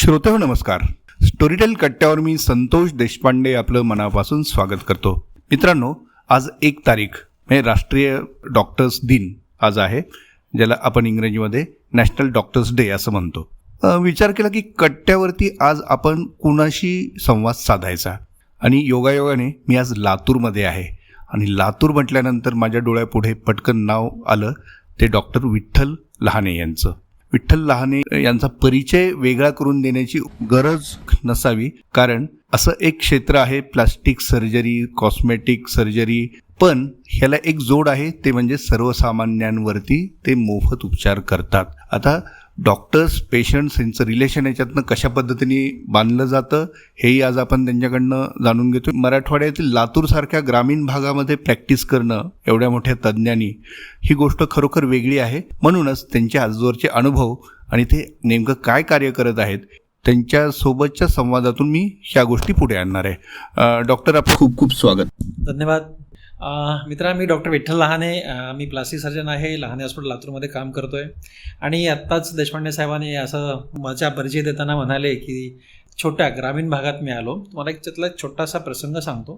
श्रोते हो, नमस्कार. स्टोरीटेल कट्ट्यावर मी संतोष देशपांडे आपलं मनापासून स्वागत करतो. मित्रांनो आज एक तारीख म्हणजे राष्ट्रीय डॉक्टर्स दिन आज आहे ज्याला आपण इंग्रजीमध्ये नॅशनल डॉक्टर्स डे असं म्हणतो. विचार केला की कट्ट्यावरती आज आपण कुणाशी संवाद साधायचा? आणि योगायोगाने मी आज लातूरमध्ये आहे. आणि लातूर म्हटल्यानंतर माझ्या डोळ्यापुढे पटकन नाव आलं ते डॉक्टर विठ्ठल लहाने यांचं. विठ्ठल लहाने यांचा परिचय वेगळा करून देण्याची गरज नसावी. कारण असं एक क्षेत्र आहे प्लास्टिक सर्जरी कॉस्मेटिक सर्जरी पण ह्याला एक जोड आहे ते म्हणजे सर्वसामान्यांवरती ते मोफत उपचार करतात. आता डॉक्टर्स पेशंट्स यांचं रिलेशन याच्यातनं कशा पद्धतीने बांधलं जातं हेही आज आपण त्यांच्याकडनं जाणून घेतो मराठवाड्यातील लातूरसारख्या ग्रामीण भागामध्ये प्रॅक्टिस करणं एवढ्या मोठ्या तज्ज्ञांनी ही गोष्ट खरोखर वेगळी आहे. म्हणूनच त्यांचे आजवरचे अनुभव आणि ते नेमकं काय कार्य करत आहेत त्यांच्यासोबतच्या संवादातून मी ह्या गोष्टी पुढे आणणार आहे. डॉक्टर आप खूप खूप स्वागत. धन्यवाद. मित्रा मी डॉक्टर विठ्ठल लहाने मी प्लास्टिक सर्जन आहे लहाने हॉस्पिटल लातूरमध्ये काम करतो आहे आणि आत्ताच देशपांडे साहेबांनी असं माझ्या परिचय देताना म्हणाले की छोट्या ग्रामीण भागात मी आलो. तुम्हाला एक त्यातला एक छोटासा प्रसंग सांगतो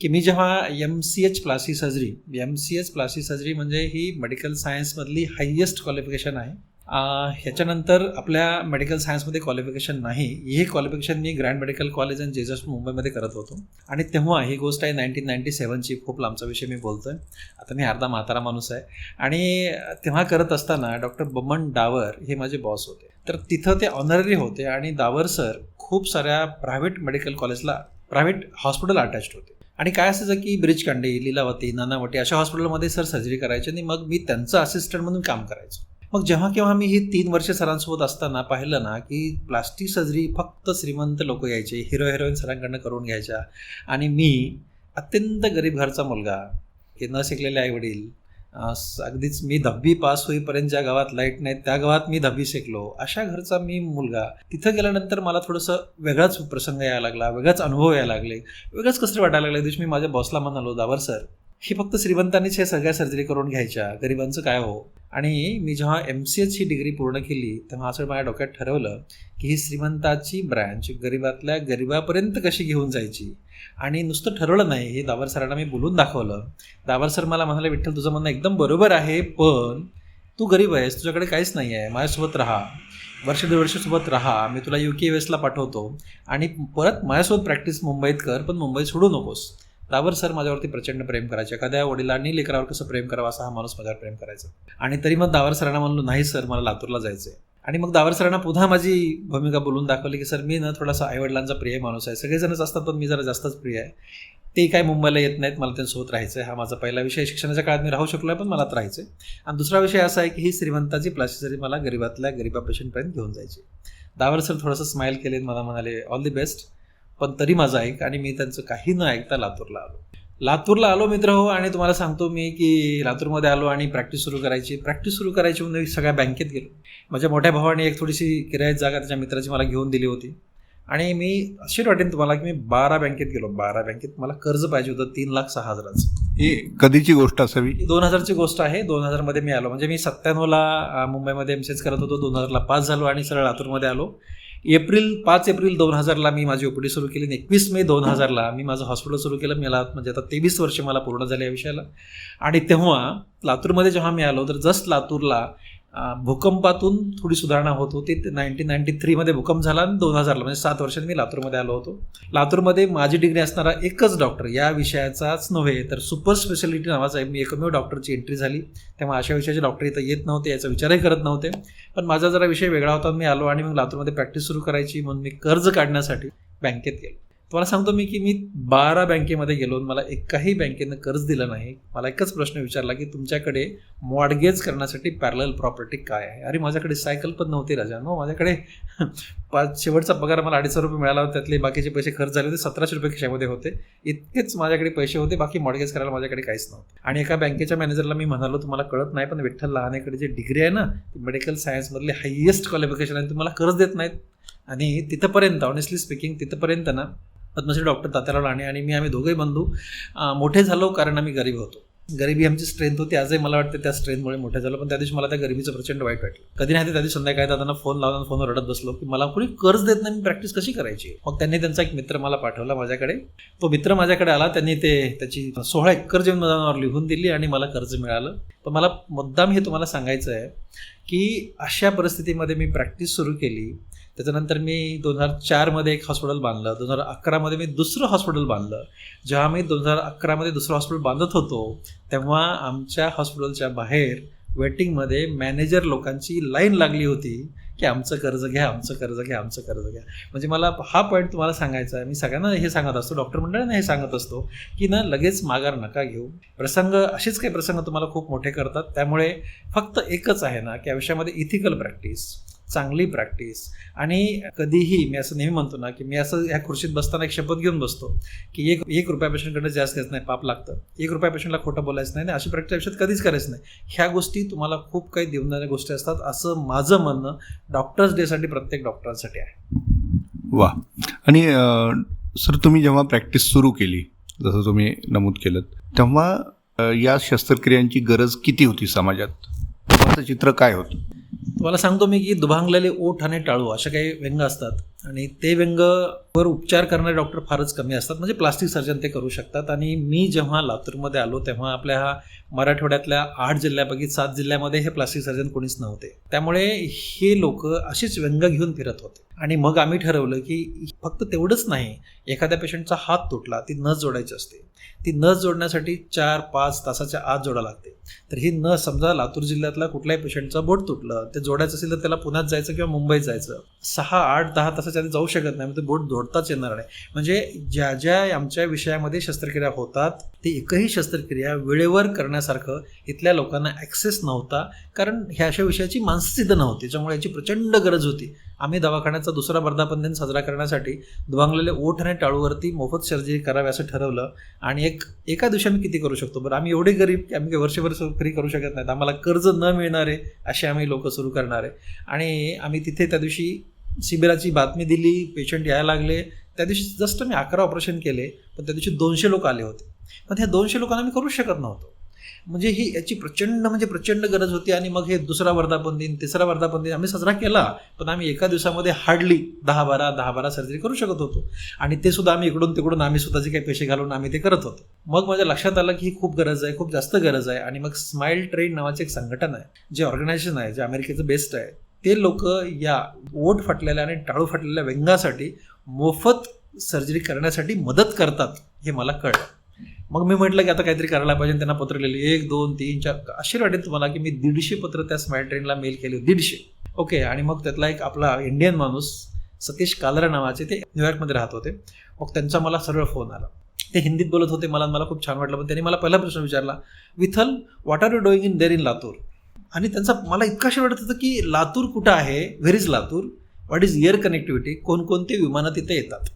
की मी जेव्हा M C H plastic surgery M C H plastic surgery म्हणजे ही मेडिकल सायन्समधली हायेस्ट क्वालिफिकेशन आहे. ह्याच्यानंतर आपल्या मेडिकल सायन्समध्ये क्वालिफिकेशन नाही. हे क्वालिफिकेशन मी ग्रँड मेडिकल कॉलेज अँड जेजस मुंबईमध्ये करत होतो. आणि तेव्हा ही गोष्ट आहे नाईन्टीन नाईन्टी सेवनची खूप लांबचा विषय मी बोलतोय. आता मी अर्धा म्हातारा माणूस आहे. आणि तेव्हा करत असताना डॉक्टर बमन डावर हे माझे बॉस होते. तर तिथं ते ऑनररी होते आणि दावर सर खूप साऱ्या प्रायव्हेट मेडिकल कॉलेजला प्रायव्हेट हॉस्पिटल अटॅच्ड होते. आणि काय असायचं की ब्रिजकांडी लीलावती नानावटी अशा हॉस्पिटलमध्ये सर सर्जरी करायचे आणि मग मी त्यांचं असिस्टंट म्हणून काम करायचो. मग जेव्हा केव्हा मी हे तीन वर्ष सरांसोबत असताना पाहिलं ना की प्लास्टिक सर्जरी फक्त श्रीमंत लोक यायचे हिरो हिरोईन सरांकडनं करून घ्यायच्या आणि मी अत्यंत गरीब घरचा मुलगा हे न शिकलेले आईवडील अगदीच मी दहावी पास होईपर्यंत ज्या गावात लाइट नाही त्या गावात मी दहावी शिकलो. अशा घरचा मी मुलगा. तिथं गेल्यानंतर मला थोडंसं वेगळाच प्रसंग यायला लागला वेगळाच अनुभव यायला लागले वेगळंच कसं वाटायला लागले. दिवशी मी माझ्या बॉसला म्हणालो दावर सर हे फक्त श्रीमंतांनीच हे सगळ्या सर्जरी करून घ्यायच्या. गरिबांचं काय हो? आणि मी जेव्हा एम सी एच ही डिग्री पूर्ण केली तेव्हा असं माझ्या डोक्यात ठरवलं की ही श्रीमंताची ब्रँच गरिबातल्या गरिबापर्यंत कशी घेऊन जायची? आणि नुसतं ठरवलं नाही हे दावर सरांना मी बोलून दाखवलं. दावर सर मला म्हणाले विठ्ठल तुझं म्हणणं एकदम बरोबर आहे पण तू गरीब आहेस तुझ्याकडे काहीच नाही आहे माझ्यासोबत राहा. वर्ष दीड वर्षसोबत राहा मी तुला यू के एसला पाठवतो. आणि परत माझ्यासोबत प्रॅक्टिस मुंबईत कर पण मुंबईत सोडू नकोस. त्यावर सर माझ्यावरती प्रचंड प्रेम करायचे. एखाद्या वडिलांनी लेकरावर कसं प्रेम करावं असा हा माणूस माझ्यावर प्रेम करायचा. आणि तरी मग दावर सरांना म्हणलो नाही सर मला लातूरला जायचं आहे आणि मग दावर सरांना पुन्हा माझी भूमिका बोलून दाखवली की सर मी ना थोडासा आईवडिलांचा प्रिय माणूस आहे. सगळेजणच असतात पण मी जरा जास्तच प्रिय आहे. ते काय मुंबईला येत नाहीत मला त्यांच्यासोबत राहायचं आहे हा माझा पहिला विषय शिक्षणाच्या काळात मी राहू शकलो आहे पण मला तर राहायचं आहे आणि दुसरा विषय असा आहे की ही श्रीमंताची प्लास्टिसरी मला गरीबातल्या गरीबा पेशंटपर्यंत घेऊन जायची. दावर सर थोडंसं स्माईल केले मला म्हणाले ऑल दी बेस्ट पण तरी माझं ऐक आणि मी त्यांचं काही न ऐकता लातूरला आलो. लातूरला आलो मित्र हो आणि तुम्हाला सांगतो मी की लातूरमध्ये आलो आणि प्रॅक्टिस सुरू करायची. प्रॅक्टिस सुरू करायची म्हणून मी सगळ्या बँकेत गेलो. माझ्या मोठ्या भावाने एक थोडीशी किरायात जागा त्याच्या मित्राची मला घेऊन दिली होती. आणि मी अशी वाटेन तुम्हाला की मी बारा बँकेत गेलो. बारा बँकेत मला कर्ज पाहिजे होतं तीन लाख सहा हजाराचं. ही कधीची गोष्ट असावी? दोन हजारची गोष्ट आहे. दोन हजारमध्ये मी आलो. म्हणजे मी सत्त्याण्णवला मुंबईमध्ये एम करत होतो. दोन हजारला पास झालो आणि सरळ लातूरमध्ये आलो. एप्रिल पाच एप्रिल दोन हजारला मी माझी ओपीडी सुरू केली आणि एकवीस मे दोन हजारला मी माझं हॉस्पिटल सुरू केलं. मला म्हणजे आता तेवीस वर्ष मला पूर्ण झाले या विषयाला. आणि तेव्हा लातूरमध्ये जेव्हा मी आलो तर जस्ट लातूरला भूकंपातून थोडी सुधारणा होत होती. ते नाईन्टीन नाईन्टी थ्रीमध्ये भूकंप झाला आणि दोन हजारला म्हणजे सात वर्षांनी मी लातूरमध्ये आलो होतो. लातूरमध्ये माझी डिग्री असणारा एकच डॉक्टर या विषयाचाच नव्हे तर सुपर स्पेशालिटी नावाचा आहे मी एकमेव डॉक्टरची एंट्री झाली. तेव्हा अशा विषयाचे डॉक्टर इथं येत नव्हते याचा विचारही करत नव्हते. पण माझा जरा विषय वेगळा होता मी आलो आणि मग लातूरमध्ये प्रॅक्टिस सुरू करायची म्हणून मी कर्ज काढण्यासाठी बँकेत गेलो. तुम्हाला सांगतो मी की मी बारा बँकेमध्ये गेलो मला एकाही बँकेनं कर्ज दिलं नाही. मला एकच प्रश्न विचारला की तुमच्याकडे मॉडगेज करण्यासाठी पॅरल प्रॉपर्टी काय आहे? अरे माझ्याकडे सायकल पण नव्हती राजा. नो माझ्याकडे पाच शेवटचा पगार मला अडीचशे रुपये मिळाला होता. त्यातले बाकीचे पैसे खर्च झाले होते. सतराशे रुपये खिशामध्ये होते. इतकेच माझ्याकडे पैसे होते. बाकी मॉडगेज करायला माझ्याकडे काहीच नव्हतं. आणि एका बँकेच्या मॅनेजरला मी म्हणालो तुम्हाला कळत नाही पण विठ्ठल लहानेकडे जे डिग्री आहे ना ती मेडिकल सायन्समधले हायेस्ट क्वालिफिकेशन आहे. तुम्हाला कर्ज देत नाहीत. आणि तिथंपर्यंत ऑनेस्टली स्पीकिंग तिथंपर्यंत ना पद्मश्री डॉक्टर तात्याराव लाणे आणि मी आम्ही दोघेही बंधू मोठे झालो कारण आम्ही गरीब होतो. गरिबी आमची स्ट्रेंथ होती. आजही मला वाटतं त्या स्ट्रेंथमुळे मोठे झालं. पण त्या दिवशी मला त्या गरिबीचं प्रचंड वाईट वाटलं. कधी नाही ते त्या दिवशी संध्याकाळी दादांना फोन लावून फोनवर रडत बसलो की मला कोणी कर्ज देत नाही मी प्रॅक्टिस कशी करायची? मग त्यांनी त्यांचा एक मित्र मला पाठवला माझ्याकडे. तो मित्र माझ्याकडे आला. त्यांनी ते त्याची सोळा एकर जमीन माझ्यावर लिहून दिली आणि मला कर्ज मिळालं. पण मला मुद्दाम हे तुम्हाला सांगायचं आहे की अशा परिस्थितीमध्ये मी प्रॅक्टिस सुरू केली. त्याच्यानंतर मी दोन हजार चारमध्ये एक हॉस्पिटल बांधलं. दोन हजार अकरामध्ये मी दुसरं हॉस्पिटल बांधलं. जेव्हा मी दोन हजार अकरामध्ये दुसरं हॉस्पिटल बांधत होतो तेव्हा आमच्या हॉस्पिटलच्या बाहेर वेटिंगमध्ये मॅनेजर लोकांची लाईन लागली होती की आमचं कर्ज घ्या आमचं कर्ज घ्या आमचं कर्ज घ्या. म्हणजे मला हा पॉईंट तुम्हाला सांगायचा आहे. मी सगळ्यांना हे सांगत असतो डॉक्टर मंडळांना हे सांगत असतो की ना लगेच माघार नका घेऊ. प्रसंग असेच काही प्रसंग तुम्हाला खूप मोठे करतात. त्यामुळे फक्त एकच आहे ना की आयुष्यामध्ये इथिकल प्रॅक्टिस चांगली प्रॅक्टिस आणि कधीही मी असं नेहमी म्हणतो ना की मी असं ह्या खुर्शीत बसताना एक शपथ घेऊन बसतो की एक एक रुपया पेशंटकडे जास्त घ्यायचं नाही पाप लागतं. एक रुपया पेशंटला खोटं बोलायचं नाही आणि अशी प्रॅक्टिस आयुष्यात कधीच करायचं नाही. ह्या गोष्टी तुम्हाला खूप काही देऊन गोष्टी असतात असं माझं म्हणणं डॉक्टर्स डेसाठी प्रत्येक डॉक्टरांसाठी आहे. वा आणि सर तुम्ही जेव्हा प्रॅक्टिस सुरू केली जसं तुम्ही नमूद केलं तेव्हा या शस्त्रक्रियांची गरज किती होती समाजात? चित्र काय होतं? तुम्हाला सांगतो मी की दुभांगलेले ओठ आणि टाळू अशा काही व्यंग असतात. आणि ते व्यंगवर उपचार करणारे डॉक्टर फारच कमी असतात. म्हणजे प्लास्टिक सर्जन ते करू शकतात. आणि मी जेव्हा लातूरमध्ये आलो तेव्हा आपल्या हा मराठवाड्यातल्या आठ जिल्ह्यापैकी सात जिल्ह्यामध्ये हे प्लास्टिक सर्जन कोणीच नव्हते. त्यामुळे हे लोक अशीच व्यंग घेऊन फिरत होते. आणि मग आम्ही ठरवलं की फक्त तेवढंच नाही एखाद्या पेशंटचा हात तुटला ती नस जोडायची असते. ती नस जोडण्यासाठी चार पाच तासाच्या आत जोडा लागते. तर ही नस समजा लातूर जिल्ह्यातला कुठल्याही पेशंटचा बोट तुटलं ते जोडायचं असेल तर त्याला पुण्यात जायचं किंवा मुंबईत जायचं. सहा आठ दहा तास आधी जाऊ शकत नाही मग ते बोट धोडताच येणार नाही. म्हणजे ज्या ज्या आमच्या विषयामध्ये शस्त्रक्रिया होतात ती एकही शस्त्रक्रिया वेळेवर करण्यासारखं इथल्या लोकांना ॲक्सेस नव्हता कारण ह्या अशा विषयाची माणसं नव्हती त्याच्यामुळे याची प्रचंड गरज होती. आम्ही दवाखान्याचा दुसरा वर्धापन दिन साजरा करण्यासाठी दुभांगलेले ओठ आणि टाळूवरती मोफत सर्जरी करावी असं ठरवलं आणि एक एका दिवशी आम्ही किती करू शकतो? बरं आम्ही एवढे गरीब की आम्ही काही वर्षभर फ्री करू शकत नाहीत. आम्हाला कर्ज न मिळणारे असे आम्ही लोक सुरू करणारे आणि आम्ही तिथे त्या दिवशी शिबिराची बातमी दिली पेशंट यायला लागले. त्या दिवशी जस्ट मी अकरा ऑपरेशन केले पण त्या दिवशी दोनशे लोक आले होते. पण ह्या दोनशे लोकांना मी करू शकत नव्हतो. म्हणजे ही याची प्रचंड म्हणजे प्रचंड गरज होती आणि मग हे दुसरा वर्धापन दिन तिसरा वर्धापन दिन आम्ही साजरा केला पण आम्ही एका दिवसामध्ये हार्डली दहा बारा दहा बारा सर्जरी करू शकत होतो. आणि ते सुद्धा आम्ही इकडून तिकडून आम्ही स्वतःचे काही पैसे घालून आम्ही ते करत होतो. मग माझ्या लक्षात आलं की ही खूप गरज आहे खूप जास्त गरज आहे. आणि मग स्माईल ट्रेन नावाचे एक संघटन आहे जे ऑर्गनायझेशन आहे जे अमेरिकेचं बेस्ट आहे. ते लोक या ओठ फाटलेल्या आणि टाळू फाटलेल्या व्यंगासाठी मोफत सर्जरी करण्यासाठी मदत करतात हे मला कळलं. मग मी म्हटलं की आता काहीतरी करायला पाहिजे त्यांना पत्र लिहिली एक दोन तीन चार. अशी वाटेल तुम्हाला की मी दीडशे पत्र त्या स्माईल ट्रेनला मेल केले दीडशे. ओके आणि मग त्यातला एक आपला इंडियन माणूस सतीश कालरा नावाचे ते न्यूयॉर्कमध्ये राहत होते. मग त्यांचा मला सरळ फोन आला. ते हिंदीत बोलत होते मला मला खूप छान वाटलं. पण त्यांनी मला पहिला प्रश्न विचारला Vitthal what are you doing in there in Latur आणि त्यांचा मला इतका शेवट वाटत होतं की लातूर कुठं आहे? Where is Latur? What is air connectivity कोणकोणते विमानं तिथे येतात?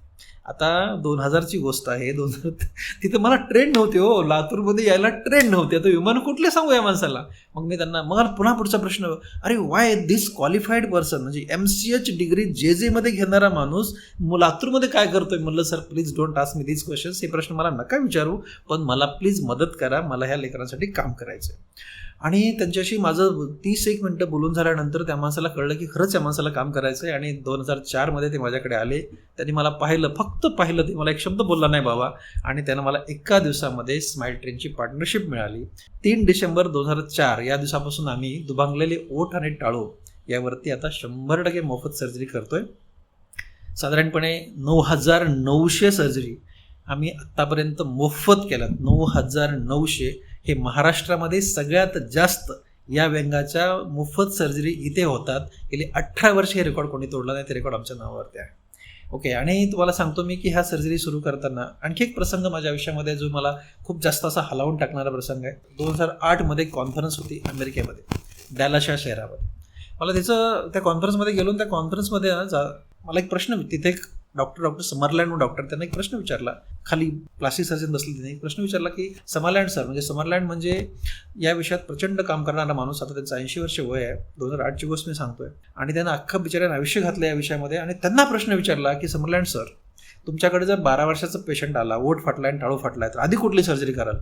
आता दोन हजारची गोष्ट आहे दोन हजार तिथं मला ट्रेन नव्हती हो. लातूरमध्ये यायला ट्रेन नव्हती. आता विमान कुठले सांगू या माणसाला? मग मी त्यांना मग पुन्हा पुढचा प्रश्न अरे वाय दिस क्वालिफाईड पर्सन म्हणजे एम सी एच डिग्री जे जेमध्ये घेणारा माणूस मग लातूरमध्ये काय करतोय? म्हणलं sir please don't ask me this questions हे प्रश्न मला नका विचारू पण मला प्लीज मदत करा. मला ह्या लेकरांसाठी काम करायचं आहे आणि त्यांच्याशी माझं तीस एक मिनटं बोलून झाल्यानंतर त्या माणसाला कळलं की खरंच या माणसाला काम करायचं आहे आणि दोन हजार चारमध्ये ते माझ्याकडे आले. त्यांनी मला पाहिलं फक्त पाहिलं ते. मला एक शब्द बोलला नाही बाबा. आणि त्यानं मला एका दिवसामध्ये स्माईल ट्रेनची पार्टनरशिप मिळाली. तीन डिसेंबर दोन हजार चार या दिवसापासून आम्ही दुभांगलेले ओठ आणि टाळो यावरती आता शंभर टक्के मोफत सर्जरी करतोय. साधारणपणे नऊ हजार नऊशे सर्जरी आम्ही आत्तापर्यंत मोफत केल्यात. नऊ हजार नऊशे हे महाराष्ट्रामध्ये सगळ्यात जास्त या व्यंगाच्या मोफत सर्जरी इथे होतात. गेली अठरा वर्ष हे रेकॉर्ड कोणी तोडला नाही ते रेकॉर्ड आमच्या नावावरती आहे. ओके आणि तुम्हाला सांगतो मी की ह्या सर्जरी सुरू करताना आणखी एक प्रसंग माझ्या आयुष्यामध्ये जो मला खूप जास्त असा हलावून टाकणारा प्रसंग आहे. दोन हजार आठमध्ये एक कॉन्फरन्स होती अमेरिकेमध्ये डॅलाशा शहरामध्ये. मला त्याचं त्या कॉन्फरन्समध्ये गेलो त्या कॉन्फरन्समध्ये ना जा मला एक प्रश्न तिथे एक डॉक्टर डॉक्टर समरलँड डॉक्टर त्यांना एक प्रश्न विचारला. खाली प्लास्टिक सर्जन बसले त्यांनी एक प्रश्न विचारला की समरलँड सर म्हणजे समरलँड म्हणजे या विषयात प्रचंड काम करणारा माणूस आता त्यांचं ऐंशी वर्ष वय आहे दोन हजार आठची गोष्ट मी सांगतोय आणि त्यांना अख्खं बिचाऱ्यानं आयुष्य घातलं या विषयामध्ये आणि त्यांना प्रश्न विचारला की समरलँड सर तुमच्याकडे जर बारा वर्षाचा पेशंट आला ओट फाटला आणि टाळू फाटलाय तर आधी कुठली सर्जरी कराल?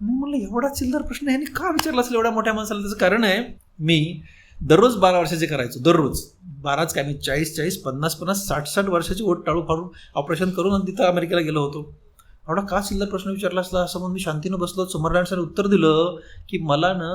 मी म्हणलं एवढा चिल्लर प्रश्न ह्याने का विचारला असेल? एवढ्या मोठ्या माणसाला त्याचं कारण आहे. मी दररोज बारा वर्षाचे करायचो दररोज. बाराच काय मी चाळीस चाळीस पन्नास पन्नास साठ साठ वर्षाची ओट टाळू फाडून ऑपरेशन करून आणि तिथं अमेरिकेला गेलो होतो. एवढा का शिल्लक प्रश्न विचारला असला? असं म्हणून मी शांतीनं बसलो. समरनारायण सर उत्तर दिलं की मला ना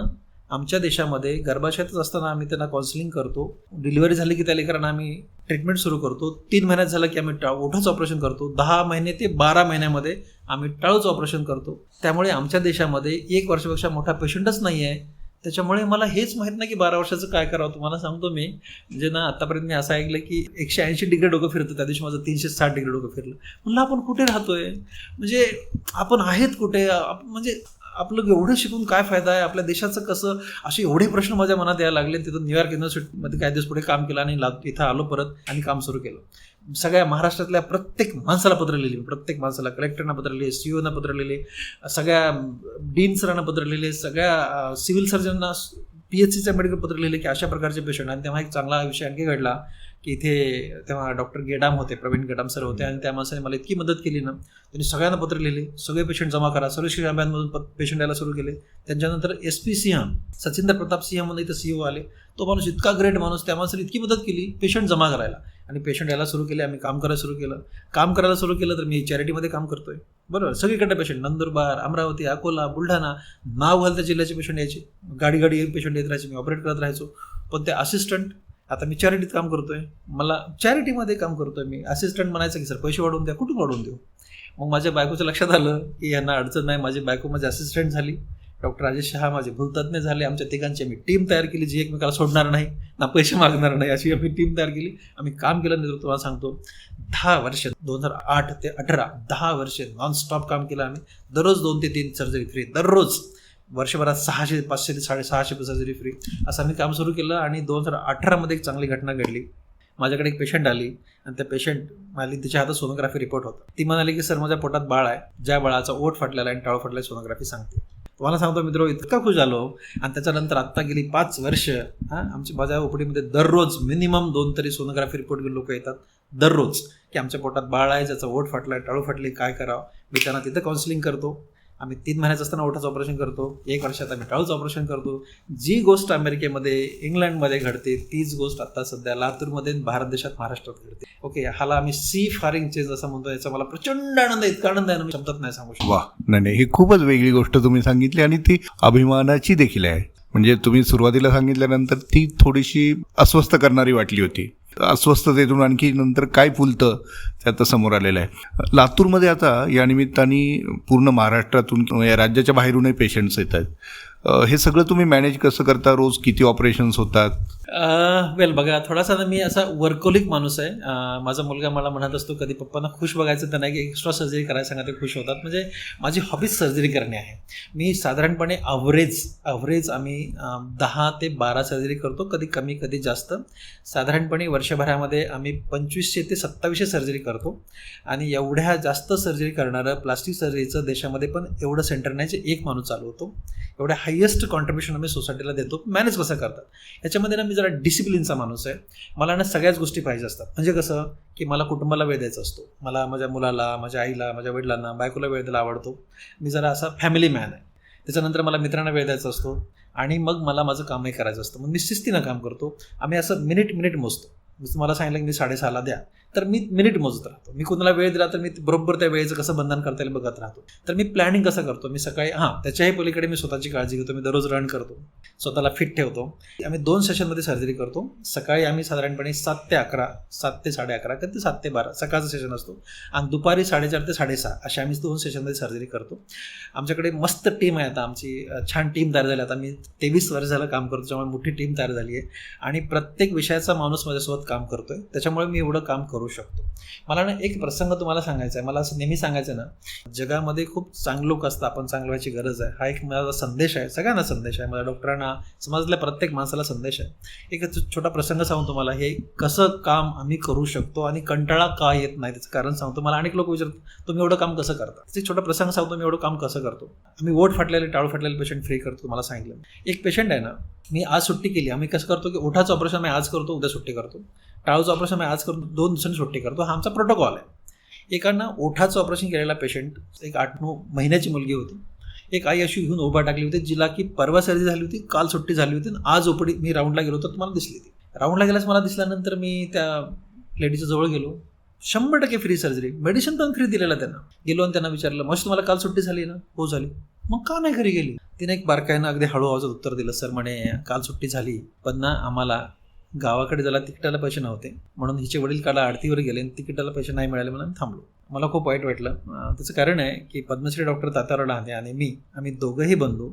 आमच्या देशामध्ये गर्भाशयातच असताना आम्ही त्यांना काउन्सिलिंग करतो. डिलिव्हरी झाली की त्या लेकरांना आम्ही ट्रीटमेंट सुरू करतो. तीन महिन्यात झालं की आम्ही टा ओठाचं ऑपरेशन करतो. दहा महिने ते बारा महिन्यामध्ये आम्ही टाळूचं ऑपरेशन करतो. त्यामुळे आमच्या देशामध्ये एक वर्षापेक्षा मोठा पेशंटच नाही आहे त्याच्यामुळे मला हेच माहीत नाही की बारा वर्षाचं काय करावं. तुम्हाला सांगतो मी म्हणजे ना आतापर्यंत मी असं ऐकलं की एकशे ऐंशी डिग्री डोकं फिरतं त्या दिवशी माझं तीनशे साठ डिग्री डोकं फिरलं. म्हणलं आपण कुठे राहतोय? म्हणजे आपण आहेत कुठे? आप- म्हणजे आपलं एवढं शिकून काय फायदा आहे? आपल्या देशाचं कसं? असे एवढे प्रश्न माझ्या मनात यायला लागले तिथं न्यूयॉर्क युनिव्हर्सिटीमध्ये काही दिवस पुढे काम केलं आणि ला इथं आलो परत आणि काम सुरू केलं. सगळ्या महाराष्ट्रातल्या प्रत्येक माणसाला पत्र लिहिले प्रत्येक माणसाला कलेक्टरना पत्र लिहिले सीओना पत्र लिहिले सगळ्या डीन सरांना पत्र लिहिले सगळ्या सिव्हिल सर्जनना पी एच सीचं मेडिकल पत्र लिहिले की अशा प्रकारचे पेशंट आणि तेव्हा एक चांगला विषय आणखी घडला की इथे तेव्हा डॉक्टर गेडाम होते प्रवीण गेडाम सर होते. आणि त्या माणसाने मला इतकी मदत केली ना त्यांनी सगळ्यांना पत्र लिहिले सगळे पेशंट जमा करा. सर्व शिक्षणामधून पेशंट यायला सुरू केले. त्यांच्यानंतर एस पी सिंह सचिंद्र प्रताप सिंह म्हणून इथं सी आले. तो माणूस इतका ग्रेट माणूस त्या माणसाने इतकी मदत केली पेशंट जमा करायला. आणि पेशंट यायला सुरू केले आम्ही काम करायला सुरू केलं. काम करायला सुरू केलं तर मी चॅरिटीमध्ये काम करतोय. बरोबर? सगळीकडे पेशंट नंदुरबार अमरावती अकोला बुलढाणा नाव घालत्या जिल्ह्याचे पेशंट यायचे. गाडी गाडी पेशंट येत राहायचे. मी ऑपरेट करत राहायचो. पण ते असिस्टंट आता मी चॅरिटीत काम करतोय. मला चॅरिटीमध्ये काम करतोय मी. असिस्टंट म्हणायचं की सर पैसे वाढवून द्या. कुठून वाढवून देऊ? मग माझ्या बायकोचं लक्षात आलं की यांना अडचण नाही. माझी बायको माझी असिस्टंट झाली. डॉक्टर राजेश शहा माझे भूलतज्ञ झाले. आमच्या तिघांची आम्ही टीम तयार केली. जी एकमेकाला सोडणार नाही ना पैसे मागणार नाही अशी आम्ही टीम तयार केली. आम्ही काम केलं नाही तुम्हाला सांगतो. दहा वर्ष दोन हजार आठ ते अठरा दहा वर्ष नॉनस्टॉप काम केलं आम्ही. दररोज दोन ते तीन सर्जरी फ्री दररोज वर्षभरात सहाशे पाचशे ते साडेसहाशे सर्जरी फ्री असं आम्ही काम सुरू केलं आणि दोन हजार अठरामध्ये एक चांगली घटना घडली. माझ्याकडे एक पेशंट आली आणि त्या पेशंट आली तिच्या हातात सोनोग्राफी रिपोर्ट होता. ती म्हणाली की सर माझ्या पोटात बाळ आहे. ज्या बाळाचा ओठ फाटलेला आणि टाळ फाटलेला सोनोग्राफी सांगते. तुम्हाला सांगतो मित्र इतका खुश झालो. आणि त्याच्यानंतर आत्ता गेली पाच वर्ष हां आमच्या माझ्या ओपडीमध्ये दररोज मिनिमम दोन तरी सोनोग्राफी रिपोर्ट घेऊन लोक येतात. दररोज. की आमच्या पोटात बाळ आहे ज्याचा ओठ फाटला आहे टाळू फाटली काय करावं? मी त्यांना तिथं काउन्सिलिंग करतो. आम्ही तीन महिन्याचं असताना ओठाचं ऑपरेशन करतो. एक वर्षात आम्ही टाळूचं ऑपरेशन करतो. जी गोष्ट अमेरिकेमध्ये इंग्लंडमध्ये घडते तीच गोष्ट आता सध्या लातूरमध्ये भारत देशात महाराष्ट्रात घडते. ओके हाला आम्ही सी फारिंग चेंज असं म्हणतो याचा मला प्रचंड आनंद आहे. इतका आनंद आहे ना मी शब्दात नाही सांगू शकतो. वा नाही नाही ही खूपच वेगळी गोष्ट तुम्ही सांगितली आणि ती अभिमानाची देखील आहे. म्हणजे तुम्ही सुरुवातीला सांगितल्यानंतर ती थोडीशी अस्वस्थ करणारी वाटली होती. अस्वस्थतेतून आणखी नंतर काय फुलतं ते आता समोर आलेलं आहे. लातूरमध्ये आता या निमित्ताने पूर्ण महाराष्ट्रातून या राज्याच्या बाहेरूनही पेशंट्स येत आहेत. हे सगळं तुम्ही मॅनेज कसं करता? रोज किती ऑपरेशन्स होतात? वेल बघा थोडासा ना मी असा वर्कोलिक माणूस आहे. माझा मुलगा मला म्हणत असतो कधी पप्पांना खुश बघायचं त्यांना की एक्स्ट्रा सर्जरी करायला सांगा ते खुश होतात. म्हणजे माझी हॉबीज सर्जरी करणे आहे. मी साधारणपणे अवरेज अवरेज आम्ही दहा ते बारा सर्जरी करतो कधी कमी कधी जास्त. साधारणपणे वर्षभरामध्ये आम्ही पंचवीसशे ते सत्तावीसशे सर्जरी करतो. आणि एवढ्या जास्त सर्जरी करणारं प्लास्टिक सर्जरीचं देशामध्ये पण एवढं सेंटर नाही जे एक माणूस चालवतो. एवढ्या हायेस्ट कॉन्ट्रीब्युशन आम्ही सोसायटीला देतो. मॅनेज कसं करतात? याच्यामध्ये ना मी जरा डिसिप्लिनचा माणूस आहे. मला ना सगळ्याच गोष्टी पाहिजे असतात. म्हणजे कसं की मला कुटुंबाला वेळ द्यायचा असतो. मला माझ्या मुलाला माझ्या आईला माझ्या वडिलांना बायकोला वेळ द्यायला आवडतो. मी जरा असा फॅमिली मॅन आहे. त्याच्यानंतर मला मित्रांना वेळ द्यायचा असतो. आणि मग मला माझं कामही करायचं असतं. मग मी शिस्तीनं काम करतो. आम्ही असं मिनिट मिनिट मोजतो. मी तुम्हाला सांगितलं की मी साडेसहाला द्या. तर मी मिनिट मोजत राहतो. मी कुणाला वेळ दिला तर मी बरोबर त्या वेळेचं कसं बंधन करता येईल बघत राहतो. तर मी प्लॅनिंग कसं करतो? मी सकाळी हां त्याच्याही पलीकडे मी स्वतःची काळजी घेतो. मी दररोज रन करतो. स्वतःला फिट ठेवतो. आम्ही दोन सेशनमध्ये सर्जरी करतो. सकाळी आम्ही साधारणपणे सात ते अकरा सात ते साडे अकरा कधी सात ते बारा सकाळचं सेशन असतो. आणि दुपारी साडेचार ते साडेसहा अशी आम्ही दोन सेशनमध्ये सर्जरी करतो. आमच्याकडे मस्त टीम आहे आता. आमची छान टीम तयार झाली. आता मी तेवीस वर्ष झालं काम करतो त्यामुळे मोठी टीम तयार झाली आहे. आणि प्रत्येक विषयाचा माणूस माझ्यासोबत काम करतोय. त्याच्यामुळे मी एवढं काम करतो करू शकतो. मला ना एक प्रसंग तुम्हाला सांगायचा आहे. मला असं नेहमी सांगायचं ना जगामध्ये खूप चांगलं लोक असतं आपण चांगलं व्हायची गरज आहे. हा एक माझा संदेश आहे सगळ्यांना संदेश आहे. मला डॉक्टरांना समाजातल्या प्रत्येक माणसाला संदेश आहे. एक छोटा प्रसंग सांगू तुम्हाला हे कसं काम आम्ही करू शकतो आणि कंटाळा का येत नाही त्याचं कारण सांगतो मला अनेक लोक विचारतात तुम्ही एवढं काम कसं करता? त्याचे छोटा प्रसंग सांगतो मी एवढं काम कसं करतो? आम्ही ओठ फाटलेले टाळू फाटलेले पेशंट फ्री करतो तुम्हाला सांगितलं. एक पेशंट आहे ना मी आज सुट्टी केली. आम्ही कसं करतो की ओठाचं ऑपरेशन मी आज करतो उद्या सुट्टी करतो. टाळूचं ऑपरेशन आज करतो दोन दिवसांनी सुट्टी करतो. हा आमचा प्रोटोकॉल आहे. एकानं ओठाचं ऑपरेशन केलेला पेशंट एक आठ नऊ महिन्याची मुलगी होती. एक आई अशी घेऊन उभा टाकली होती जिला की परवा सर्दी झाली होती काल सुट्टी झाली होती आणि आज ओपडी मी राऊंडला गेलो तर मला दिसली होती राऊंडला गेल्यास मला दिसल्यानंतर मी त्या लेडीच्या जवळ गेलो. शंभर टक्के फ्री सर्जरी मेडिसिन पण फ्री दिलेला त्यांना. गेलो आणि त्यांना विचारलं मस्त तुम्हाला काल सुट्टी झाली ना? हो झाली. मग का नाही घरी गेली? तिने एक बारकाईनं अगदी हळू आवाजात उत्तर दिलं सर म्हणे काल सुट्टी झाली पण ना आम्हाला गावाकडे जायला तिकिटाला पैसे नव्हते म्हणून हिचे वडील काला आरतीवर गेले आणि तिकिटाला पैसे नाही मिळाले म्हणून आम्ही थांबलो. मला खूप वाईट वाटलं. त्याचं कारण आहे की पद्मश्री डॉक्टर तात्याराव लहाने आणि मी आम्ही दोघंही बंधू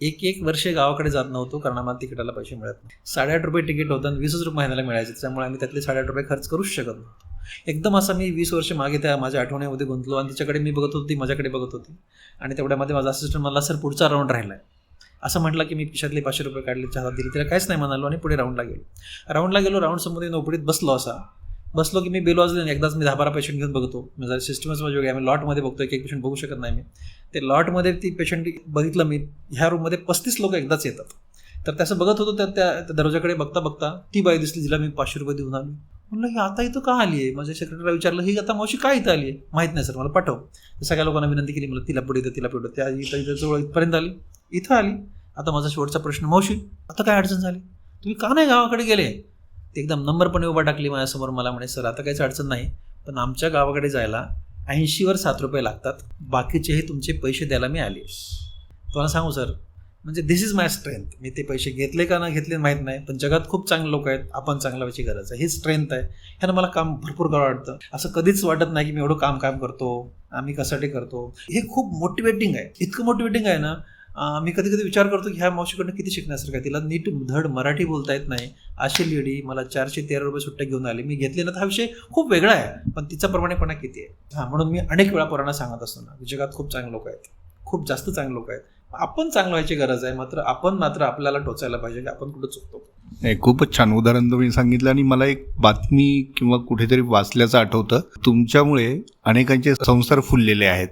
एक एक वर्ष गावाकडे जात नव्हतो कारण आम्हाला तिकिटाला पैसे मिळत नाही साडेआठ रुपये तिकीट होतं आणि वीसच रुपये महिन्याला मिळायचे त्यामुळे आम्ही त्यातले साडेआठ रुपये खर्च करूच शकत नव्हतो. एकदम असं मी वीस वर्ष मागे त्या माझ्या आठवण्यामध्ये गुंतलो आणि तिच्याकडे मी बघत होती माझ्याकडे बघत होती. आणि तेवढ्यामध्ये माझा असिस्टंट मला सर पुढचा राऊंड राहिला आहे असं म्हटलं की मी पिशातले पाचशे रुपये काढले चहा दिली. तिला काहीच नाही म्हणालो आणि पुढे राऊंडला गेलो. राऊंडला गेलो राऊंड समोर नोपडीत बसलो असा. बसलो की मी बेल वाजले नाही एकदाच मी दहा बारा पेशंट घेऊन बघतो. माझा सिस्टमच माझी वेगळी आम्ही लॉटमध्ये बघतो एक एक पेशंट बघू शकत नाही मी. ते लॉटमध्ये ती पेशंट बघितलं मी ह्या रूममध्ये पस्तीस लोक एकदाच येतात. तर त्याचं बघत होतो त्या त्या दरवाजाकडे बघता बघता ती बाई दिसली जिला मी पाचशे रुपये देऊन आलो. म्हणलं ही आता इथं का आली आहे? माझ्या सेक्रेटरीला विचारलं ही आता मावशी काय इथं आली आहे? माहीत नाही सर मला पाठव. सगळ्या लोकांना विनंती केली मला तिला पुढे तिला पुढे त्या इथं इथं जवळ इथपर्यंत आली. इथं आली. आता माझा शेवटचा प्रश्न मावशी आता काय अडचण झाली? तुम्ही का नाही गावाकडे गेले? ते एकदम नंबरपणे उभा टाकली माझ्यासमोर मला म्हणे सर आता काहीच अडचण नाही पण आमच्या गावाकडे जायला ऐंशीवर सात रुपये लागतात. बाकीचेही तुमचे पैसे द्यायला मी आले. तुम्हाला सांगू सर म्हणजे दिस इज माय स्ट्रेंथ मी ते पैसे घेतले का ना घेतले माहीत नाही पण जगात खूप चांगले लोक आहेत आपण चांगल्या व्हायची गरज आहे. ही स्ट्रेंथ आहे. ह्यानं मला काम भरपूर करावं वाटतं. असं कधीच वाटत नाही की मी एवढं काम काम करतो आम्ही कशासाठी करतो. हे खूप मोटिवेटिंग आहे. इतकं मोटिवेटिंग आहे ना मी कधी कधी विचार करतो की ह्या मावशीकडनं किती शिकण्यासारखं आहे तिला नीट धड मराठी बोलता येत नाही. अशी लेडी मला चारशे तेरा रुपये सुट्ट्या घेऊन आली. मी घेतले ना तर हा विषय खूप वेगळा आहे पण तिचा प्रमाणेपणा किती आहे? हां म्हणून मी अनेक वेळा पोरांना सांगत असतो ना जगात खूप चांगले लोक आहेत. खूप जास्त चांगले लोक आहेत. आपण चांगलं व्हायची गरज आहे मात्र आपण मात्र आपल्याला टोचायला पाहिजे की आपण कुठं चुकतो. नाही खूपच छान उदाहरण तुम्ही सांगितलं आणि मला एक बातमी किंवा कुठेतरी वाचल्याचं आठवतं. तुमच्यामुळे अनेकांचे संसार फुललेले आहेत.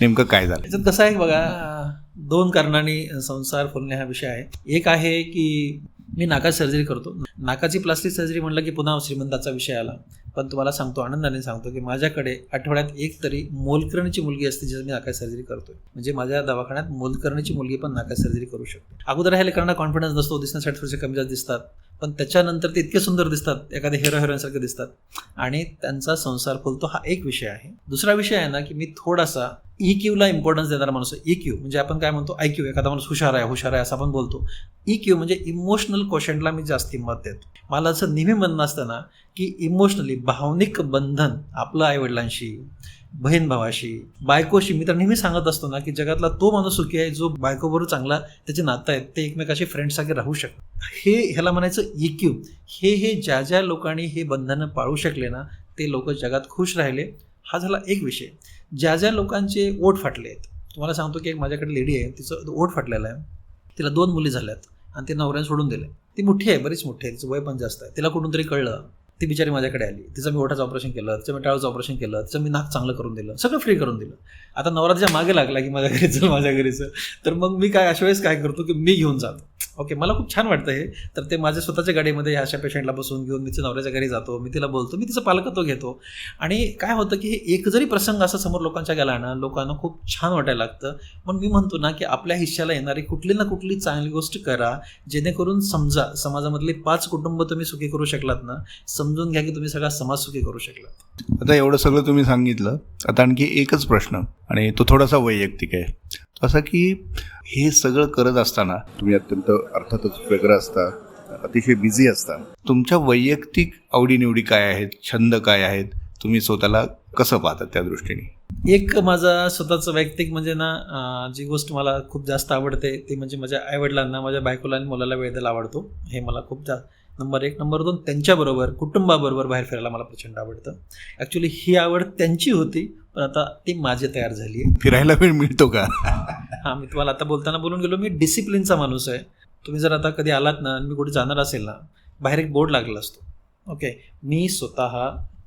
नेमकं काय झालं? त्याच्यात कसं आहे बघा दोन कारणांनी संसार फुलणे हा विषय आहे. एक आहे की मी नाका सर्जरी करतो. नाकाची प्लास्टिक सर्जरी म्हणलं की पुन्हा श्रीमंताचा विषय आला. पण तुम्हाला सांगतो आनंदाने सांगतो की माझ्याकडे आठवड्यात एक तरी मोलकर्णीची मुलगी असते जिचं मी नाका सर्जरी करतोय. म्हणजे माझ्या दवाखान्यात मोलकर्णीची मुलगी पण नाका सर्जरी करू शकते. अगोदर ह्या लेकरांना कॉन्फिडन्स नसतो दिसण्यासाठी थोडेसे कमी जास्त दिसतात. पण त्याच्यानंतर ते इतके सुंदर दिसतात एखाद्या हिरो हिरोईनसारखे दिसतात. आणि त्यांचा संसार फुलतो हा एक विषय आहे. दुसरा विषय आहे ना की मी थोडासा ई क्यूला इम्पॉर्टन्स देणारा माणूस ई क्यू म्हणजे आपण काय म्हणतो? आय क्यू एखादा माणूस हुशार आहे हुशार आहे असं आपण बोलतो. ई क्यू म्हणजे इमोशनल क्वेश्चनला मी जास्त किंमत देतो. मला असं नेहमी म्हणणं असतं ना की इमोशनली भावनिक बंधन आपलं आईवडिलांशी बहीण भावाशी बायकोशी मी तर नेहमी सांगत असतो ना की जगातला तो माणूस सुखी आहे जो बायकोबरोबर चांगला त्याचे नातं आहेत ते एकमेकाशी फ्रेंडसारखे राहू शकतात. हे ह्याला म्हणायचं ई क्यू हे हे ज्या ज्या लोकांनी हे बंधनं पाळू शकले ना ते लोक जगात खुश राहिले. हा झाला एक विषय. ज्या ज्या लोकांचे ओट फाटले आहेत तुम्हाला सांगतो की एक माझ्याकडे लेडी आहे तिचं ओट फाटलेलं आहे. तिला दोन मुली झाल्यात आणि ते नवऱ्याने सोडून दिले. ती मोठी आहे बरीच मोठी आहे तिचं वय पण जास्त आहे. तिला कुठून तरी कळलं ती बिचारी माझ्याकडे आली. तिचं मी ओठाचं ऑपरेशन केलं तिचं मी टाळूचं ऑपरेशन केलं तिचं मी नाक चांगलं करून दिलं सगळं फ्री करून दिलं. आता नवरा तिच्यामागे लागला की माझ्या घरी चल माझ्या घरी चल. तर मग मी काय अशा वेळेस काय करतो की मी घेऊन जातो. ओके मला खूप छान वाटतं हे. तर ते माझ्या स्वतःच्या गाडीमध्ये अशा पेशंटला बसून घेऊन मी नवऱ्याच्या घरी जातो मी तिला बोलतो मी तिचं पालकत्व घेतो. आणि काय होतं की हे एक जरी प्रसंग असा समोर लोकांच्या गेला ना लोकांना खूप छान वाटायला लागतं. पण मी म्हणतो ना की आपल्या हिश्श्याला येणारी कुठली ना कुठली चांगली गोष्ट करा जेणेकरून समजा समाजामधले पाच कुटुंब तुम्ही सुखी करू शकलात ना समजून घ्या की तुम्ही सगळा समाज सुखी करू शकलात. आता एवढं सगळं तुम्ही सांगितलं आता आणखी एकच प्रश्न आणि तो थोडासा वैयक्तिक आहे. असा की हे सगळं करत असताना तुम्ही अत्यंत अर्थातच वेगळं असता अतिशय बिझी असता. तुमच्या वैयक्तिक आवडीनिवडी काय आहेत? छंद काय आहेत? तुम्ही स्वतःला कसं पाहतात त्या दृष्टीने? एक माझा स्वतःचं वैयक्तिक म्हणजे ना जी गोष्ट मला खूप जास्त आवडते ती म्हणजे माझ्या आईवडिलांना माझ्या बायकोला आणि मुलाला वेळ द्यायला आवडतो. हे मला खूप जा नंबर एक. नंबर दोन त्यांच्याबरोबर कुटुंबाबरोबर बाहेर फिरायला मला प्रचंड आवडतं. ॲक्च्युली ही आवड त्यांची होती पण आता ती माझी तयार झाली आहे. फिरायला वेळ मिळतो का? हां मी तुम्हाला आता बोलताना बोलून गेलो मी डिसिप्लिनचा माणूस आहे. तुम्ही जर आता कधी आलात ना आणि मी कुठे जाणार असेल ना बाहेर एक बोर्ड लागलेला असतो. ओके मी स्वतः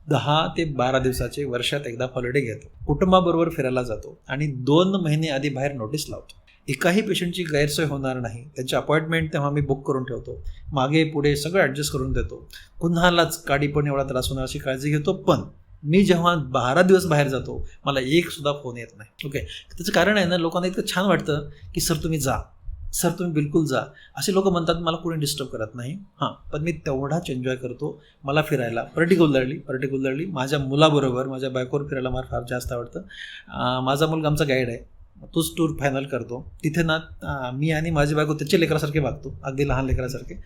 दहा ते बारा दिवसाचे वर्षात एकदा हॉलिडे घेतो. कुटुंबाबरोबर फिरायला जातो आणि दोन महिने आधी बाहेर नोटीस लावतो. एकाही पेशंटची गैरसोय होणार नाही. त्यांची अपॉइंटमेंट तेव्हा मी बुक करून ठेवतो. मागे पुढे सगळं ॲडजस्ट करून देतो. कुणालाच काडी पण एवढा त्रास होणार अशी काळजी घेतो पण मी जेव्हा बारा दिवस बाहेर जातो मला एक सुद्धा फोन येत नाही. ओके त्याचं कारण आहे ना लोकांना इतकं छान वाटतं की सर तुम्ही जा. सर तुम्ही बिलकुल जा. असे लोक म्हणतात मला कोणी डिस्टर्ब करत नाही. हां पण मी तेवढाच एन्जॉय करतो मला फिरायला. पर्टिक्युलरली पर्टिक्युलरली माझ्या मुलाबरोबर माझ्या बायकोवर फिरायला मला फार जास्त आवडतं. माझा मुलगा आमचा गाईड आहे. तोच टूर फायनल करतो. तिथे ना मी आणि माझी बायको त्याच्या लेकरासारखे वागतो अगदी लहान लेकरासारखे.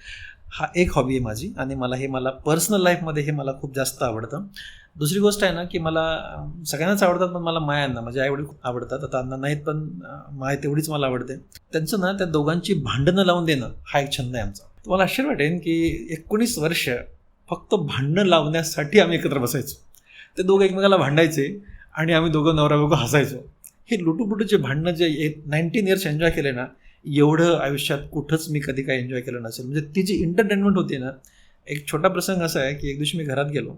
हा एक हॉबी आहे माझी आणि मला हे मला पर्सनल लाईफमध्ये हे मला खूप जास्त आवडतं. दुसरी गोष्ट आहे ना की मला सगळ्यांनाच आवडतात पण मला मायांना माझ्या आईवडील खूप आवडतात आता अण्णा नाहीत पण माय तेवढीच मला आवडते. त्यांचं ना त्या दोघांची भांडणं लावून देणं हा एक छंद आहे आमचा. तुम्हाला आश्चर्य वाटेन की एकोणीस वर्ष फक्त भांडणं लावण्यासाठी आम्ही एकत्र बसायचो. ते दोघं एकमेकाला भांडायचे आणि आम्ही दोघं नवरा बायको हसायचो. हे लुटूपुटूचे भांडणं जे नाईन्टीन इयर्स एन्जॉय केले ना एवढं आयुष्यात कुठंच मी कधी काही एन्जॉय केलं नसेल. म्हणजे ती जी एंटरटेनमेंट होती ना एक छोटा प्रसंग असा आहे की एक दिवशी मी घरात गेलो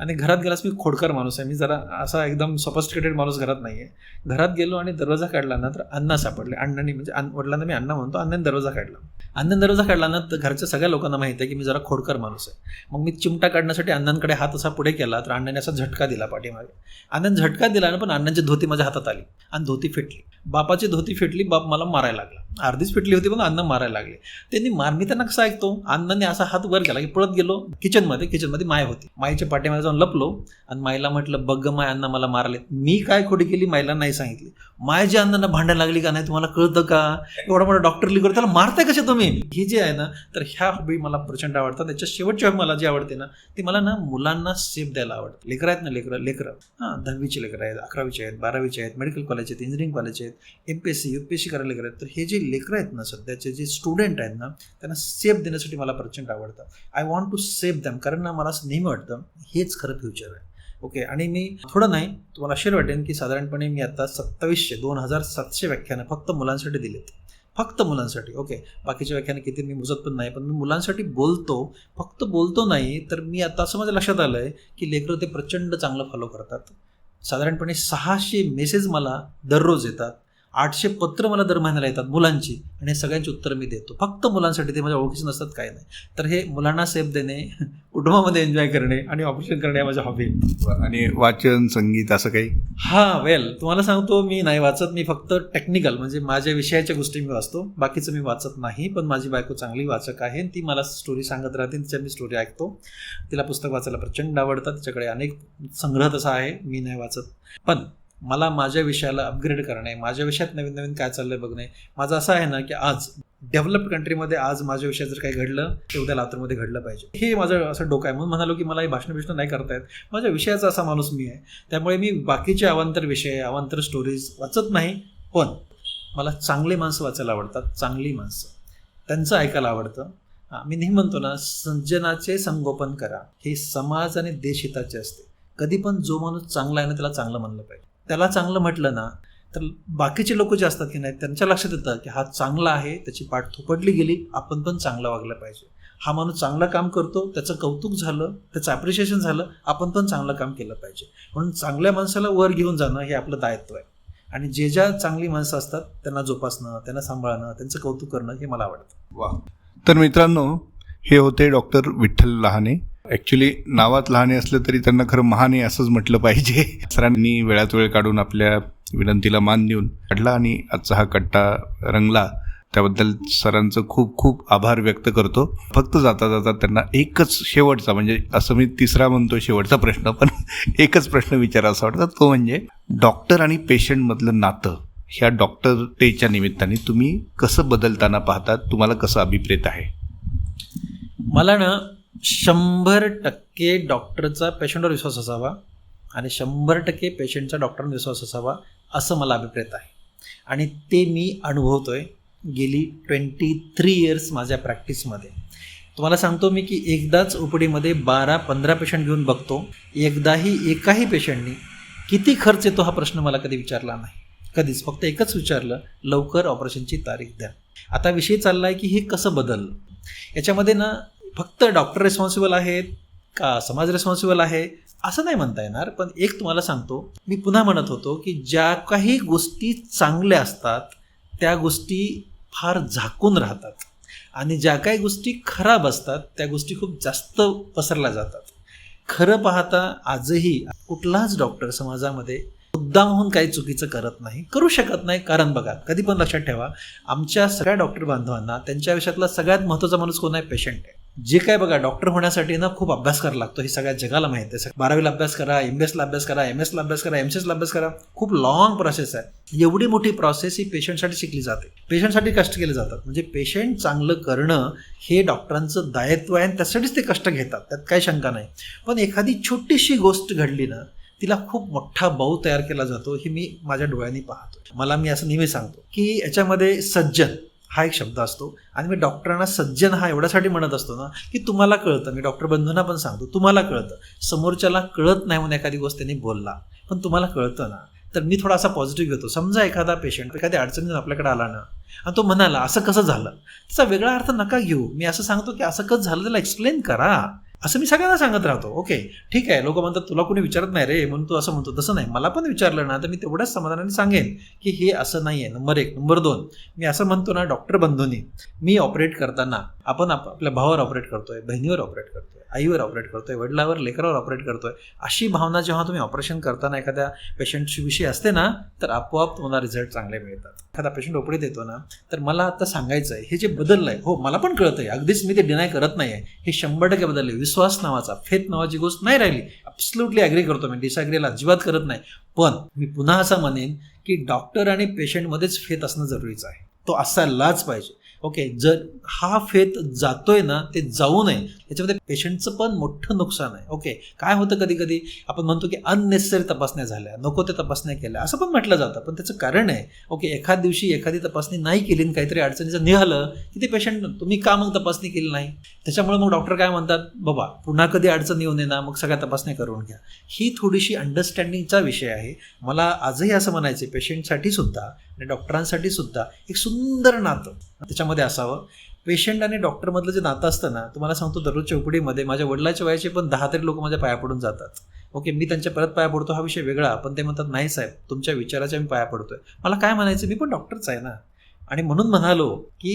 आणि घरात गेलास मी खोडकर माणूस आहे. मी जरा असा एकदम सफस्टिकेटेड माणूस घरात नाही आहे घरात गेलो आणि दरवाजा काढला ना तर अण्णा सापडले. अण्णांनी म्हणजे वडिलांना मी अण्णा म्हणतो अण्णाने दरवाजा काढला. अण्णाने दरवाजा काढला ना तर घरच्या सगळ्या लोकांना माहिती आहे की मी जरा खोडकर माणूस आहे. मग मी चिमटा काढण्यासाठी अण्णांकडे हात असा पुढे केला तर अण्णाने असा झटका दिला पाठीमागे. अण्णाने झटका दिला ना पण अण्णांची धोती माझ्या हातात आली आणि धोती फेटली. बापाची धोती फिटली बाप मला मारायला लागला. अर्धीच फेटली होती पण अण्णा मारायला लागले. त्यांनी मारणी त्यांना कसं ऐकतो? अण्णाने असा हात वर केला की पळत गेलो किचनमध्ये किचनमध्ये माय होती. माईच्या पाठीमध्ये जाऊन लपलो आणि माईला म्हटलं बघ माय अण्णा मला मारले मी काय खोडी केली माईला नाही सांगितली. माय जे अण्णांना भांडायला लागली का नाही तुम्हाला कळतं का? एवढा मोठा डॉक्टर लिकर त्याला मारताय कसे तुम्ही? ही जे आहे ना तर ह्या हॉबी मला प्रचंड आवडतात. त्याच्या शेवटची हॉबी मला जी आवडते ना ती मला ना मुलांना सेफ द्यायला आवडतं. लेकरं आहेत ना लेकरं लेकरं. हां दहावीचे लेकरं आहेत अकरावीचे आहेत बारावीचे आहेत मेडिकल कॉलेज आहेत इंजिनिअरिंग कॉलेज आहेत M P S C U P S C करायला लेकरं आहेत. तर हे जे लेकरं आहेत ना सध्याचे जे स्टुडंट आहेत ना त्यांना सेफ देण्यासाठी मला प्रचंड आवडतं. I want to save them कारण ना मला असं नेहमी वाटतं हेच खरं फ्युचर आहे. ओके आणि मी थोडं नाही तुम्हाला आश्चर्य वाटेन की साधारणपणे मी आता सत्तावीसशे दोन हजार सातशे व्याख्यानं फक्त मुलांसाठी दिलेत. फक्त मुलांसाठी ओके बाकीच्या व्याख्यानं किती मी मुजत पण नाही पण मी मुलांसाठी बोलतो. फक्त बोलतो नाही तर मी आता असं माझ्या लक्षात आलं आहे की लेकरं ते प्रचंड चांगलं फॉलो करतात. साधारणपणे सहाशे मेसेज मला दररोज येतात. आठशे पत्र मला दर महिन्याला येतात मुलांची आणि हे सगळ्यांची उत्तरं मी देतो. फक्त मुलांसाठी ते माझ्या ओळखीचे नसतात काय नाही. तर हे मुलांना सेफ देणे कुटुंबामध्ये एन्जॉय करणे आणि ऑपरेशन करणे माझ्या हॉबी आणि वाचन संगीत असं काही? हां वेल तुम्हाला सांगतो मी नाही वाचत मी फक्त टेक्निकल म्हणजे माझ्या विषयाच्या गोष्टी मी वाचतो. बाकीचं मी वाचत नाही पण माझी बायको चांगली वाचक आहे ती मला स्टोरी सांगत राहते तिच्या मी स्टोरी ऐकतो. तिला पुस्तक वाचायला प्रचंड आवडतं तिच्याकडे अनेक संग्रह तसा आहे मी नाही वाचत. पण मला माझ्या विषयाला अपग्रेड करणे माझ्या विषयात नवीन नवीन काय चाललंय बघणे. माझं असं आहे ना की आज डेव्हलप्ड कंट्रीमध्ये आज माझ्या विषयात जर काही घडलं ते उद्या लातूरमध्ये घडलं पाहिजे. हे माझं असं डोकं आहे. म्हणून म्हणालो की मला हे भाषण बिषण नाही करता येत माझ्या विषयाचा असा माणूस मी आहे. त्यामुळे मी बाकीचे अवांतर विषय अवांतर स्टोरीज वाचत नाही. पण मला चांगले माणसं वाचायला आवडतात. चांगली माणसं. त्यांचं ऐकायला आवडतं. मी नेहमी म्हणतो ना संजनाचे संगोपन करा. हे समाज आणि देशहिताचे असते. कधी पण जो माणूस चांगला आहे ना त्याला चांगलं म्हणलं पाहिजे. त्याला चांगलं म्हटलं ना तर बाकीचे लोक जे असतात की नाही त्यांच्या लक्षात येतं की हा चांगला आहे त्याची पाठ थोपटली गेली आपण पण चांगलं वागलं पाहिजे. हा माणूस चांगलं काम करतो त्याचं कौतुक झालं त्याचं ॲप्रिशिएशन झालं आपण पण चांगलं काम केलं पाहिजे. म्हणून चांगल्या माणसाला वर घेऊन जाणं हे आपलं दायित्व आहे. आणि जे ज्या चांगली माणसं असतात त्यांना जोपासणं त्यांना सांभाळणं त्यांचं कौतुक करणं हे मला आवडतं. वा तर मित्रांनो हे होते डॉक्टर विठ्ठल लहाने. ॲक्च्युली नावात लहाने असलं तरी त्यांना खरं महान आहे असंच म्हटलं पाहिजे. सरांनी वेळात वेळ काढून आपल्या विनंतीला मान देऊन काढला आणि आजचा हा कट्टा रंगला. त्याबद्दल सरांचं खूप खूप आभार व्यक्त करतो. फक्त जाता जाता त्यांना एकच शेवटचा म्हणजे असं मी तिसरा म्हणतो शेवटचा प्रश्न पण एकच प्रश्न विचारायचा वाटतं. तो म्हणजे डॉक्टर आणि पेशंटमधलं नातं ह्या डॉक्टर डेच्या निमित्ताने तुम्ही कसं बदलताना पाहतात? तुम्हाला कसं अभिप्रेत आहे? मला ना शंभर टक्के डॉक्टरचा पेशंटवर विश्वास असावा आणि शंभर टक्के पेशंटचा डॉक्टरवर विश्वास असावा असं मला अभिप्रेत आहे. आणि ते मी अनुभवतो आहे गेली ट्वेंटी थ्री इयर्स माझ्या प्रॅक्टिसमध्ये. तुम्हाला सांगतो मी की एकदाच ओपीडीमध्ये बारा पंधरा पेशंट घेऊन बघतो. एकदाही एकाही पेशंटनी किती खर्च येतो हा प्रश्न मला कधी विचारला नाही. कधीच फक्त एकच विचारलं लवकर ऑपरेशनची तारीख द्या. आता विषय चालला आहे की हे कसं बदललं? याच्यामध्ये ना फक्त डॉक्टर रेस्पॉन्सिबल आहेत का समाज रेस्पॉन्सिबल आहे? असं नाही म्हणता येणार पण एक तुम्हाला सांगतो. मी पुन्हा म्हणत होतो की ज्या काही गोष्टी चांगल्या असतात त्या गोष्टी फार झाकून राहतात. आणि ज्या काही गोष्टी खराब असतात त्या गोष्टी खूप जास्त पसरल्या जातात. खरं पाहता आजही कुठलाच डॉक्टर समाजामध्ये मुद्दामहून काही चुकीचं करत नाही करू शकत नाही. कारण बघा कधी पण लक्षात ठेवा आमच्या सगळ्या डॉक्टर बांधवांना त्यांच्या आयुष्यातला सगळ्यात महत्त्वाचा माणूस कोण आहे? पेशंट आहे. जे काय बघा डॉक्टर होण्यासाठी ना खूप अभ्यास करा लागतो. हे सगळ्या जगाला माहिती आहे. बारावीला अभ्यास करा एम बी एसला अभ्यास करा एम एसला अभ्यास करा एम सी एसला अभ्यास करा. खूप लॉंग प्रोसेस आहे. एवढी मोठी प्रोसेस ही पेशंटसाठी शिकली जाते. पेशंटसाठी कष्ट केले जातात. म्हणजे पेशंट चांगलं करणं हे डॉक्टरांचं दायित्व आहे आणि त्यासाठीच ते कष्ट घेतात. त्यात काही शंका नाही. पण एखादी छोटीशी गोष्ट घडली ना तिला खूप मोठा भाऊ तयार केला जातो हे मी माझ्या डोळ्यांनी पाहतो. मला मी असं नेहमी सांगतो की याच्यामध्ये सज्जन हा एक शब्द असतो. आणि मी डॉक्टरांना सज्जन हा एवढ्यासाठी म्हणत असतो ना की तुम्हाला कळतं. मी डॉक्टर बंधूंना पण सांगतो तुम्हाला कळतं. समोरच्याला कळत नाही म्हणून एखादी गोष्ट त्यांनी बोलला पण तुम्हाला कळतं ना. तर मी थोडासा पॉझिटिव्ह घेतो. समजा एखादा पेशंट एखाद्या अडचणीतून आपल्याकडे आला ना आणि तो म्हणाला असं कसं झालं? त्याचा वेगळा अर्थ नका घेऊ. मी असं सांगतो की असं कसं झालं त्याला एक्सप्लेन करा. असं मी सगळ्यांना सांगत राहतो. ओके ठीक आहे. लोक म्हणतात तुला कोणी विचारत नाही रे. म्हणून तू असं म्हणतो. तसं नाही. मला पण विचारलं ना तर मी तेवढ्याच समाधानाने सांगेन की हे असं नाही आहे नंबर एक. नंबर दोन. मी असं म्हणतो ना डॉक्टर बंधूनी मी ऑपरेट करताना आपण आप आपल्या भावावर ऑपरेट करतोय बहिणीवर ऑपरेट करतोय आईवर ऑपरेट करतोय वडिलावर लेकरावर ऑपरेट करतोय. अशी भावना जेव्हा तुम्ही ऑपरेशन करताना एखाद्या पेशंटशी विषयी असते ना तर आपोआप तुम्हाला रिझल्ट चांगले मिळतात. एखादा पेशंट ओपडीत येतो ना तर मला आता सांगायचं आहे हे जे बदललं आहे हो मला पण कळतं आहे अगदीच मी ते डिनाय करत नाही आहे हे शंभर टक्के बदलले विश्वास नावाचा फेथ नावाची गोष्ट नाही राहिली. ॲब्सल्युटली ॲग्री करतो मी डिसॲग्रीला अजिबात करत नाही. पण मी पुन्हा असं म्हणेन की डॉक्टर आणि पेशंटमध्येच फेथ असणं जरुरीचं आहे. तो असायलाच पाहिजे. ओके जर हा फेत जातोय ना ते जाऊ नये. त्याच्यामध्ये पेशंटचं पण मोठं नुकसान आहे. ओके काय होतं कधी कधी आपण म्हणतो की अननेसेसरी तपासण्या झाल्या नको ते तपासण्या केल्या असं पण म्हटलं जातं. पण त्याचं कारण आहे ओके एखाद दिवशी एखादी तपासणी नाही केली आणि काहीतरी अडचणीचं निघालं की ते पेशंट तुम्ही का मग तपासणी केली नाही? त्याच्यामुळे मग डॉक्टर काय म्हणतात? बाबा पुन्हा कधी अडचण येऊ नये ना मग सगळ्या तपासण्या करून घ्या. ही थोडीशी अंडरस्टँडिंगचा विषय आहे. मला आजही असं म्हणायचं आहे पेशंटसाठी सुद्धा आणि डॉक्टरांसाठी सुद्धा एक सुंदर नातं त्याच्यामध्ये असावं. पेशंट आणि डॉक्टरमधलं जे नातं असतं ना तुम्हाला सांगतो दररोज चौकडीमध्ये माझ्या वडिलाच्या वयाचे पण दहा तरी लोक माझ्या पाया पडून जातात. ओके मी त्यांच्या परत पाया पडतो हा विषय वेगळा पण ते म्हणतात नाही साहेब तुमच्या विचाराच्या मी पाया पडतोय. मला काय म्हणायचं मी पण डॉक्टरच आहे ना. आणि म्हणून म्हणालो की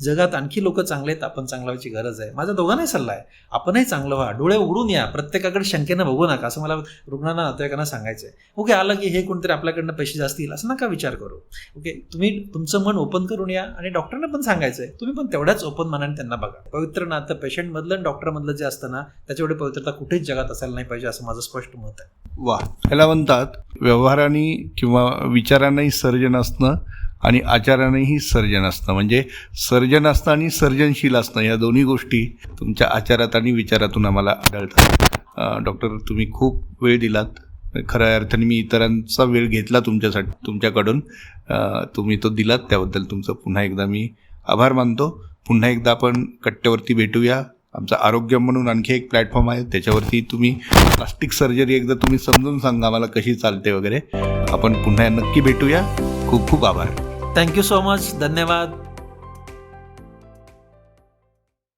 जगात आणखी लोक चांगले आहेत आपण चांगला व्हायची गरज आहे. माझा दोघांनाही सल्ला आहे. आपणही चांगलं व्हा. डोळे उघडून या. प्रत्येकाकडे शंकेनं बघू नका. असं मला रुग्णांना नातेवाईकांना सांगायचं आहे ओके आलं की हे कोणतरी आपल्याकडनं पैसे जास्त येईल असं नका विचार करू. ओके तुम्ही तुमचं मन ओपन करून या आणि डॉक्टरना पण सांगायचं आहे तुम्ही पण तेवढ्याच ओपन मनाने त्यांना बघा. पवित्र नातं पेशंटमधलं आणि डॉक्टरमधलं जे असतं ना त्याच्यामुळे पवित्रता कुठेच जगात असायला नाही पाहिजे असं माझं स्पष्ट मत आहे. वा ह्याला म्हणतात व्यवहाराने किंवा विचारांनाही सर्जन असणं आणि आचारानेही सर्जन असणं म्हणजे सर्जन असणं आणि सर्जनशील असणं या दोन्ही गोष्टी तुमच्या आचारात आणि विचारातून आम्हाला आढळतात. डॉक्टर तुम्ही खूप वेळ दिलात. खऱ्या अर्थाने मी इतरांचा वेळ घेतला तुमच्यासाठी तुमच्याकडून. तुम्ही तो दिलात त्याबद्दल तुमचं पुन्हा एकदा मी आभार मानतो. पुन्हा एकदा आपण कट्ट्यावरती भेटूया. आमचं आरोग्य म्हणून आणखी एक प्लॅटफॉर्म आहे त्याच्यावरती तुम्ही प्लास्टिक सर्जरी एकदा तुम्ही समजून सांगा मला कशी चालते वगैरे. आपण पुन्हा नक्की भेटूया. खूप खूप आभार. थँक्यू सो मच धन्यवाद.